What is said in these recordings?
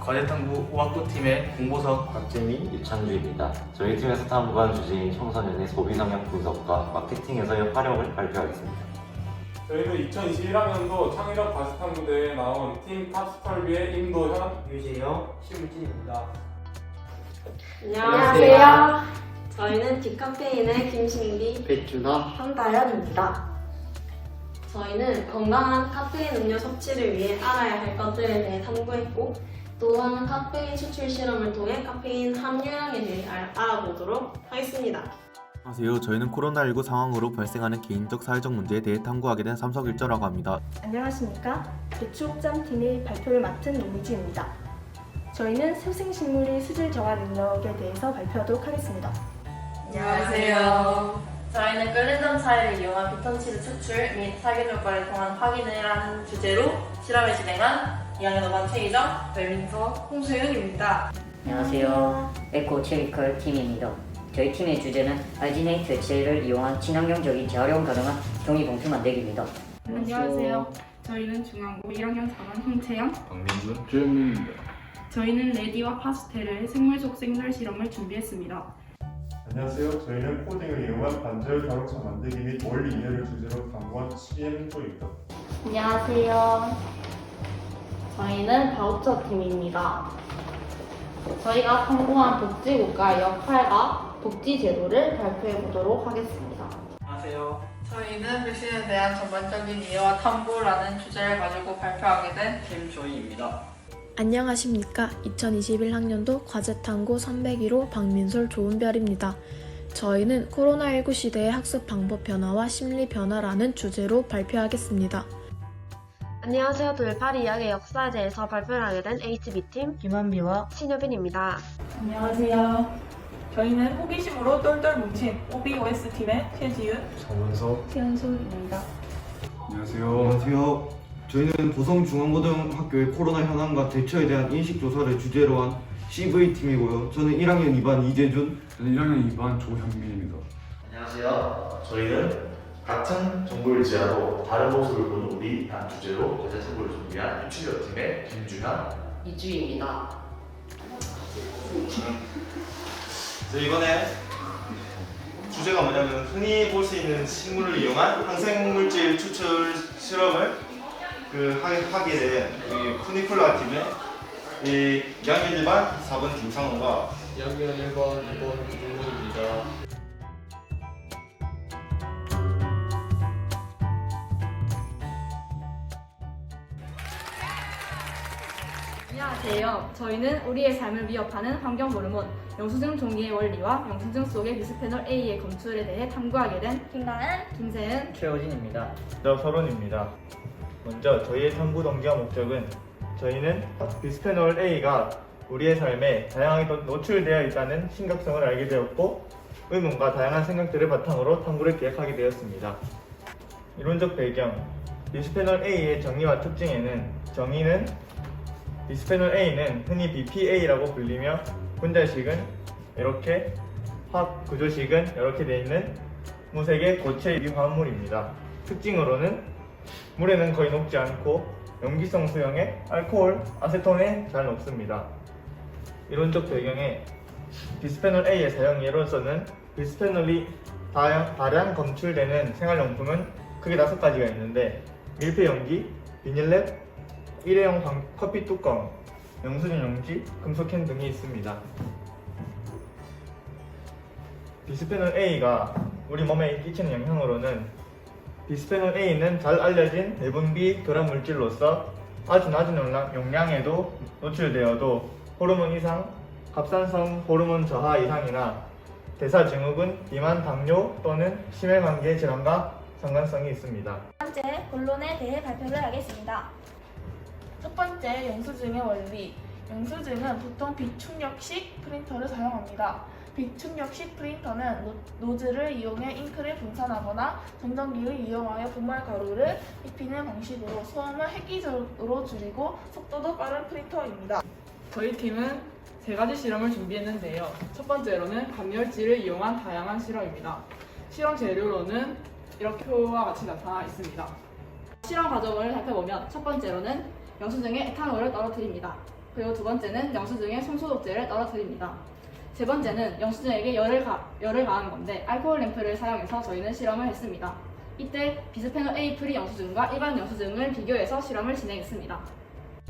과제탐구 오학부 팀의 공보석 박재민, 유창주입니다. 저희 팀에서 탐구한 주제인 청소년의 소비 성향 분석과 마케팅에서의 활용을 발표하겠습니다. 저희는 2021학년도 창의력 과시탐구대회에 나온 팀 탑스털비의 임도현, 유재영, 심우진입니다. 안녕하세요. 저희는 디카페인의 김신비, 배준아 한다현입니다. 저희는 건강한 카페인 음료 섭취를 위해 알아야 할 것들에 대해 탐구했고, 또한 카페인 추출 실험을 통해 카페인 함유량에 대해 알- 알아보도록 하겠습니다. 안녕하세요. 저희는 코로나19 상황으로 발생하는 개인적 사회적 문제에 대해 탐구하게 된 삼석일조라고 합니다. 안녕하십니까. 배추옥잠팀의 발표를 맡은 노미지입니다. 저희는 소생식물의 수질 정화 능력에 대해서 발표하도록 하겠습니다. 안녕하세요. 저희는 끓는 점 차이를 이용한 피톤치드 추출 및 사균 효과를 통한 확인을 하는 주제로 실험을 진행한 2학년 5반 최희정, 배민서, 홍수윤입니다. 안녕하세요. 에코체미컬 팀입니다. 저희 팀의 주제는 알지네이트 젤을 이용한 친환경적인 재활용 가능한 종이 봉투 만들기입니다. 안녕하세요. 저희는 중앙고 1학년 4반 홍채영. 박민준, 주현민입니다. 저희는 레디와 파스텔의 생물 속 생설 실험을 준비했습니다. 안녕하세요. 저희는 코딩을 이용한 반절 자동차 만들기 및 원리 이해를 주제로 탐구한 CM조입니다. 안녕하세요. 저희는 바우처 팀입니다. 저희가 탐구한 복지국가의 역할과 복지 제도를 발표해 보도록 하겠습니다. 안녕하세요. 저희는 백신에 대한 전반적인 이해와 탐구라는 주제를 가지고 발표하게 된 김조희입니다. 안녕하십니까. 2021학년도 과제탐구 301호 박민솔 좋은별입니다. 저희는 코로나19 시대의 학습 방법 변화와 심리 변화라는 주제로 발표하겠습니다. 안녕하세요. 돌팔 이야기 역사에 대해서 발표를 하게 된 HB팀 김한비와 신효빈입니다. 안녕하세요. 저희는 호기심으로 똘똘 뭉친 OBOS 팀의 최지윤, 정은석, 최은솔입니다. 안녕하세요. 안녕하세요. 저희는 도성중앙고등학교의 코로나 현황과 대처에 대한 인식 조사를 주제로 한 CV 팀이고요. 저는 1학년 2반 이재준, 저는 1학년 2반 조형민입니다. 안녕하세요. 저희는 같은 정보를 지하도 다른 모습을 보는 우리 란 주제로 과제 탐구를 준비한 유치력 팀의 김주현, 이주입니다. 저 이번에 주제가 뭐냐면 흔히 볼 수 있는 식물을 이용한 항생물질 추출 실험을 그 하- 하게 된이 푸니쿨라 팀의 이 2학년 1반 4번 김상호가 2학년 1반 2번 김준호입니다. 안녕하세요. 저희는 우리의 삶을 위협하는 환경 호르몬, 영수증 종이의 원리와 영수증 속의 비스페놀 A의 검출에 대해 탐구하게 된 김가은, 김세은, 최호진입니다. 저 서론입니다. 먼저 저희의 탐구 동기와 목적은 저희는 비스페놀 A가 우리의 삶에 다양하게 노- 노출되어 있다는 심각성을 알게 되었고 의문과 다양한 생각들을 바탕으로 탐구를 기획하게 되었습니다. 이론적 배경 비스페놀 A의 정의와 특징에는 정의는 비스페놀 A는 흔히 BPA라고 불리며 분자식은 이렇게 화학 구조식은 이렇게 되어 있는 무색의 고체 유화물입니다. 특징으로는 물에는 거의 녹지 않고 염기성 수용에 알코올, 아세톤에 잘 녹습니다. 이론적 배경에 비스페놀 A의 사용 예로서는 비스페놀이 다량 검출되는 생활용품은 크게 다섯 가지가 있는데 밀폐 용기, 비닐랩, 일회용 방- 커피 뚜껑, 영수증 용지, 금속캔 등이 있습니다. 비스페놀 A가 우리 몸에 끼치는 영향으로는 비스페놀 A는 잘 알려진 대분비 결합 물질로서 아주 낮은 용량, 용량에도 노출되어도 호르몬 이상, 갑산성 호르몬 저하 이상이나 대사 증후군, 비만, 당뇨 또는 심혈관계 질환과 상관성이 있습니다. 첫 번째, 본론에 대해 발표를 하겠습니다. 첫 번째, 영수증의 원리. 영수증은 보통 비충격식 프린터를 사용합니다. 비충격식 프린터는 노, 노즐을 이용해 잉크를 분산하거나 정전기를 이용하여 분말 가루를 입히는 방식으로 소음을 획기적으로 줄이고 속도도 빠른 프린터입니다. 저희 팀은 세 가지 실험을 준비했는데요. 첫 번째로는 감열질을 이용한 다양한 실험입니다. 실험 재료로는 이렇게 표와 같이 나타나 있습니다. 실험 과정을 살펴보면 첫 번째로는 영수증에 에탄올을 떨어뜨립니다. 그리고 두 번째는 영수증에 손소독제를 떨어뜨립니다. 세 번째는 영수증에게 열을, 가, 열을 가하는 건데 알코올 램프를 사용해서 저희는 실험을 했습니다. 이때 비스페놀 A 프리 영수증과 일반 영수증을 비교해서 실험을 진행했습니다.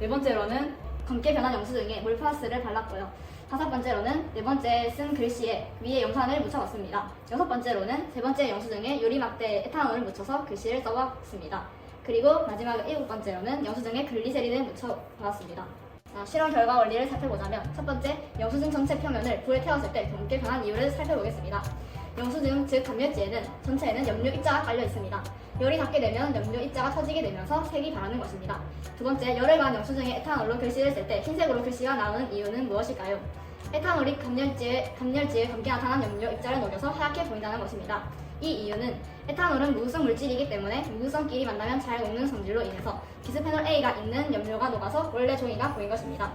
네 번째로는 검게 변한 영수증에 몰파스를 발랐고요. 다섯 번째로는 네 번째 쓴 글씨에 위에 염산을 묻혀봤습니다. 여섯 번째로는 세 번째 영수증에 유리막대에 에탄올을 묻혀서 글씨를 써봤습니다. 그리고 마지막 일곱 번째로는 영수증에 글리세린을 묻혀봤습니다. 자, 실험 결과 원리를 살펴보자면 첫 번째, 영수증 전체 표면을 불에 태웠을 때 검게 변한 이유를 살펴보겠습니다. 영수증, 즉 감멸지에는 전체에는 염료 입자가 깔려 있습니다. 열이 닿게 되면 염료 입자가 터지게 되면서 색이 바라는 것입니다. 두 번째, 열을 가한 영수증에 에탄올로 글씨를 쓸 때 흰색으로 글씨가 나오는 이유는 무엇일까요? 에탄올이 감열지에, 감열지에 검게 나타난 염료 입자를 녹여서 하얗게 보인다는 것입니다. 이 이유는 에탄올은 무구성 물질이기 때문에 무구성끼리 만나면 잘 녹는 성질로 인해서 비스페놀 A가 있는 염료가 녹아서 원래 종이가 보인 것입니다.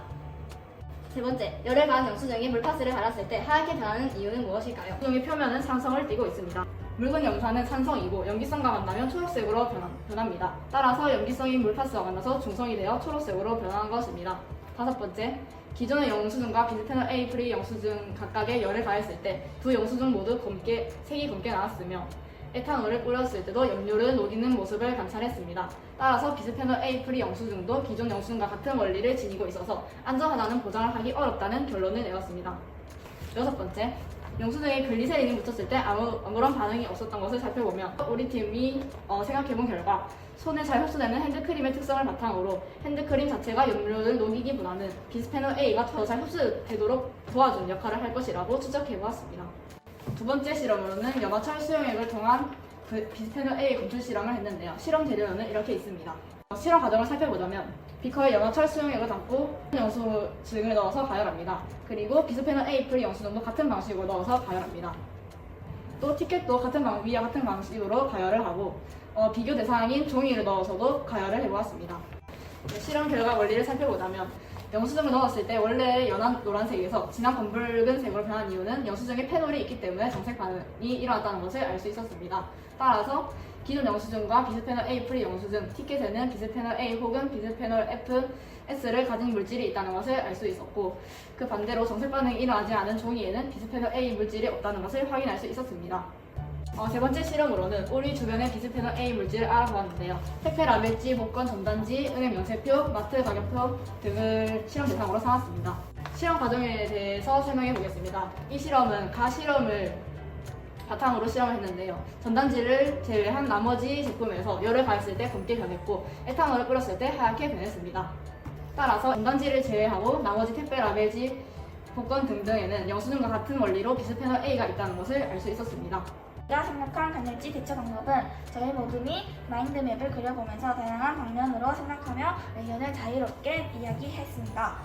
세 번째, 열을 가한 영수증에 물파스를 발랐을 때 하얗게 변하는 이유는 무엇일까요? 영수증의 표면은 산성을 띠고 있습니다. 묽은 염산은 산성이고 염기성과 만나면 초록색으로 변합니다. 따라서 염기성인 물파스와 만나서 중성이 되어 초록색으로 변한 것입니다. 다섯 번째, 기존의 영수증과 비스페놀 A 프리 영수증 각각의 열을 가했을 때 두 영수증 모두 검게 색이 검게 나왔으며 에탄올을 뿌렸을 때도 염료를 녹이는 모습을 관찰했습니다. 따라서 비스페놀 A 프리 영수증도 기존 영수증과 같은 원리를 지니고 있어서 안전하다는 보장을 하기 어렵다는 결론을 내었습니다. 여섯 번째, 영수증에 글리세린이 묻혔을 때 아무, 아무런 반응이 없었던 것을 살펴보면 우리 팀이 어, 생각해본 결과 손에 잘 흡수되는 핸드크림의 특성을 바탕으로 핸드크림 자체가 염료를 녹이기보다는 비스페놀 A가 더 잘 흡수되도록 도와주는 역할을 할 것이라고 추적해보았습니다. 두 번째 실험으로는 연화철 수용액을 통한 그 비스페놀 A 검출 실험을 했는데요. 실험 재료는 이렇게 있습니다. 어, 실험 과정을 살펴보자면 비커에 연화철 수용액을 담고 영수증을 넣어서 가열합니다. 그리고 비스페놀 A 프리 영수증도 같은 방식으로 넣어서 가열합니다. 또 티켓도 같은 방, 위와 같은 방식으로 가열을 하고 어, 비교 대상인 종이를 넣어서도 가열을 해보았습니다. 네, 실험 결과 원리를 살펴보자면 영수증을 넣었을 때 원래 연한 노란색에서 진한 검붉은 색으로 변한 이유는 영수증에 페놀이 있기 때문에 정색 반응이 일어났다는 것을 알 수 있었습니다. 따라서 기존 영수증과 비스페놀 A 프리 영수증 티켓에는 비스페놀 A 혹은 비스페놀 F, S를 가진 물질이 있다는 것을 알 수 있었고 그 반대로 정색 반응이 일어나지 않은 종이에는 비스페놀 A 물질이 없다는 것을 확인할 수 있었습니다. 어, 세 번째 실험으로는 우리 주변의 비스페놀 A 물질을 알아보았는데요. 택배 라벨지, 복권 전단지, 은행 명세표, 마트 가격표 등을 실험 대상으로 삼았습니다. 실험 과정에 대해서 설명해 보겠습니다. 이 실험은 가 실험을 바탕으로 실험을 했는데요. 전단지를 제외한 나머지 제품에서 열을 가했을 때 검게 변했고 에탄올을 뿌렸을 때 하얗게 변했습니다. 따라서 전단지를 제외하고 나머지 택배 라벨지, 복권 등등에는 영수증과 같은 원리로 비스페놀 A가 있다는 것을 알 수 있었습니다. 제가 생각한 간열지 대처 방법은 저희 모둠이 마인드맵을 그려보면서 다양한 방면으로 생각하며 의견을 자유롭게 이야기했습니다.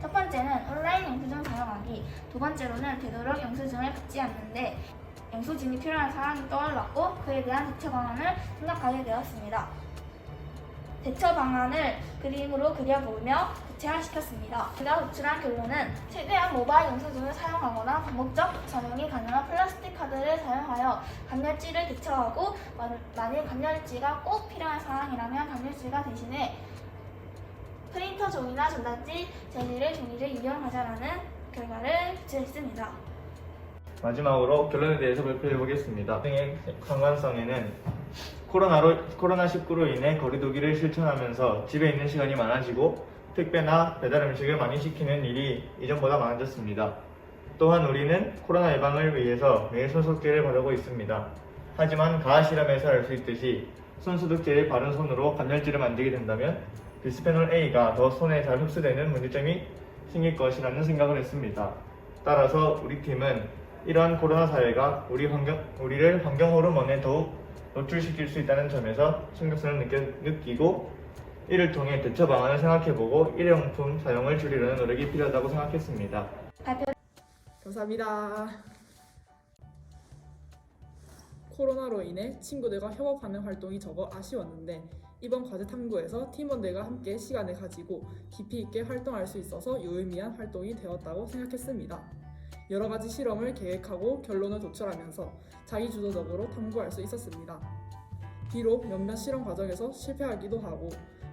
첫 번째는 온라인 영수증 사용하기, 두 번째로는 되도록 영수증을 받지 않는데 영수증이 필요한 상황이 떠올랐고 그에 대한 대처 방안을 생각하게 되었습니다. 대처 방안을 그림으로 그려보며 구체화시켰습니다. 제가 도출한 결론은 최대한 모바일 영수증을 사용하거나 반복적 전용이 가능한 플라스틱 카드를 사용하여 감열지를 대처하고 만- 만일 감열지가 꼭 필요한 상황이라면 감열지가 대신에 프린터 종이나 전단지, 젤리를 종이를 이용하자라는 결과를 도출했습니다. 마지막으로 결론에 대해서 발표해 보겠습니다. 등의 상관성에는 코로나로 코로나19로 인해 거리두기를 실천하면서 집에 있는 시간이 많아지고 택배나 배달 음식을 많이 시키는 일이 이전보다 많아졌습니다. 또한 우리는 코로나 예방을 위해서 매일 손소독제를 바르고 있습니다. 하지만 가아 실험에서 알 수 있듯이 손소독제를 바른 손으로 감열지를 만들게 된다면 비스페놀 A가 더 손에 잘 흡수되는 문제점이 생길 것이라는 생각을 했습니다. 따라서 우리 팀은 이러한 코로나 사회가 우리 환경, 우리를 환경 호르몬에 더욱 노출시킬 수 있다는 점에서 느껴, 느끼고 이를 통해 대처 방안을 생각해보고 일회용품 사용을 줄이려는 노력이 필요하다고 생각했습니다. 감사합니다. 코로나로 인해 친구들과 협업하는 활동이 적어 아쉬웠는데 이번 과제 탐구에서 팀원들과 함께 시간을 가지고 깊이 있게 활동할 수 있어서 유의미한 활동이 되었다고 생각했습니다. 여러 가지 실험을 계획하고 결론을 도출하면서 자기주도적으로 탐구할 수 있었습니다. 비록 몇몇 실험 과정에서 실패하기도 하고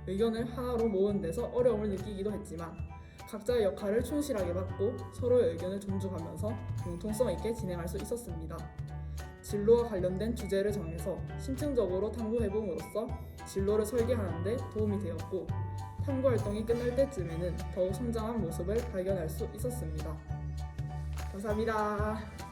의견을 하나로 모은 데서 어려움을 느끼기도 했지만 각자의 역할을 충실하게 맡고 서로의 의견을 존중하면서 융통성 있게 진행할 수 있었습니다. 진로와 관련된 주제를 정해서 심층적으로 탐구 해봄으로써 진로를 설계하는 데 도움이 되었고 탐구 활동이 끝날 때쯤에는 더욱 성장한 모습을 발견할 수 있었습니다. 감사합니다.